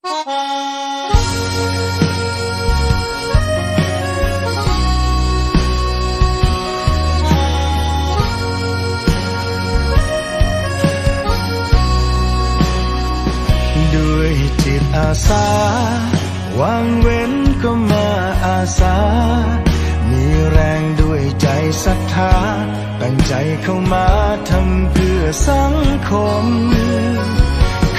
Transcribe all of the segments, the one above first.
ด้วยจิตอาสาวางเว้นก็มาอาสา มีแรงด้วยใจศรัทธาตั้งใจเข้ามาทำเพื่อสังคม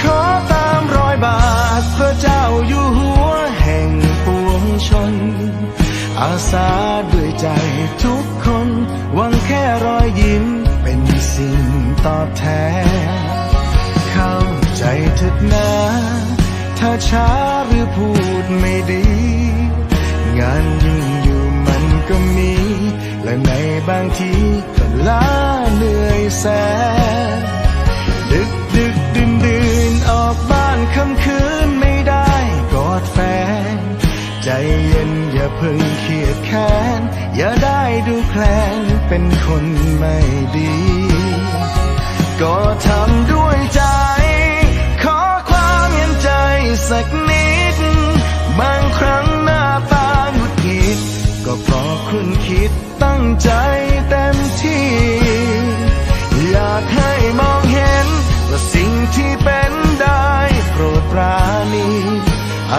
ขอตามรอยบาทพระเจ้าอยู่หัวแห่งปวงชน อาสาด้วยใจทุกคนหวังแค่รอยยิ้มเป็นสิ่งตอบแทนเข้าใจเถิดนะถ้าช้าหรือพูดไม่ดี งานยุ่งอยู่มันก็มี และในบางทีก็ล้าเหนื่อยแสน เพิ่งเขียดแค้น อย่าได้ดูแคลนเป็นคนไม่ดี ก็ทำด้วยใจ ขอความเห็นใจสักนิด บางครั้งหน้าตาหงุดหงิดก็เพราะคุณคิดตั้งใจเต็ม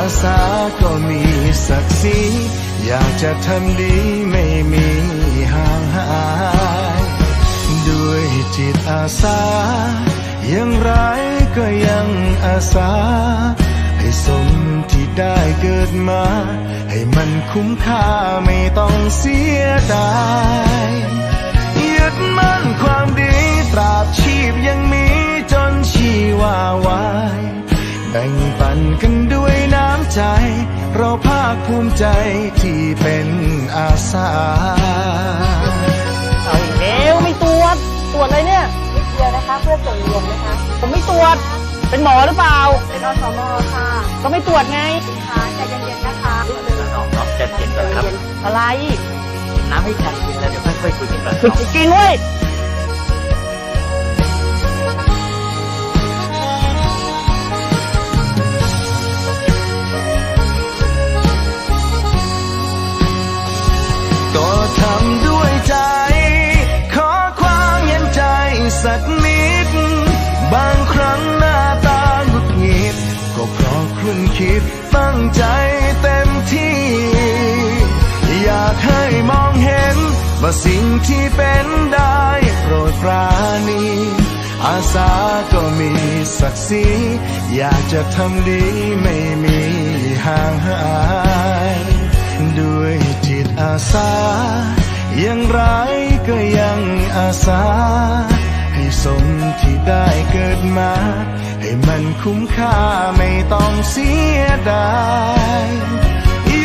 อาสาก็มีศักดิ์ศรีอยากจะทำดีไม่มีห่างหาย ด้วยจิตอาสาย่างไรก็ยังอาสา ให้สมที่ได้เกิดมา ให้มันคุ้มค่าไม่ต้องเสียดายยึดมั่นความดีตราบชีพยังมี ภาคภูมิใจที่เป็นอาสาเอาอีกแล้วไม่ตรวจตรวจอะไรเนี่ยนิดเดียวนะคะ เพื่อส่วนรวมนะคะ ผมไม่ตรวจ เป็นหมอหรือเปล่า เป็นอสมค่ะ ก็ไม่ตรวจไงค่ะใจเย็นๆนะคะน้องน้องใจเย็นก่อนนะครับ อะไร น้ำให้ฉันกินแล้วเดี๋ยวค่อยๆคุยกันก่อนคือน้องกินเว้ย สักนิด บางครั้งหน้าตาหงุดหงิด ก็เพราะคุณคิดตั้งใจเต็มที่ อยากให้มองเห็น ว่าสิ่งที่เป็นได้โปรดปราณี อาสาก็มีศักดิ์ศรีอยากจะทำดีไม่มีห่างหาย ด้วยจิตอาสาอย่างไรก็ยังอาสา สมที่ได้เกิดมา ให้มันคุ้มค่าไม่ต้องเสียดาย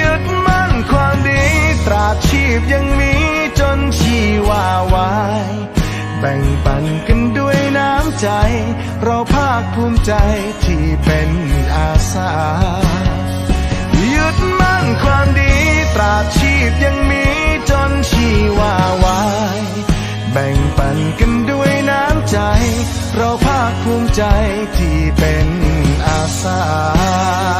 ยึดมั่นความดีตราชีพยังมีจนชีวาวายแบ่งปันกันด้วยน้ำใจ เราภาคภูมิใจที่เป็นอาสายึดมั่นความดีตราชีพยังมีจนชี อา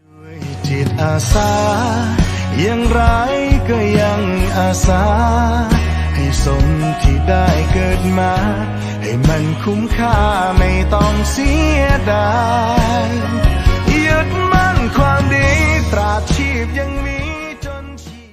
ด้วยจิตอาสาอย่างไรก็ยังอาสา สมที่ได้เกิดมา ให้มันคุ้มค่าไม่ต้องเสียดาย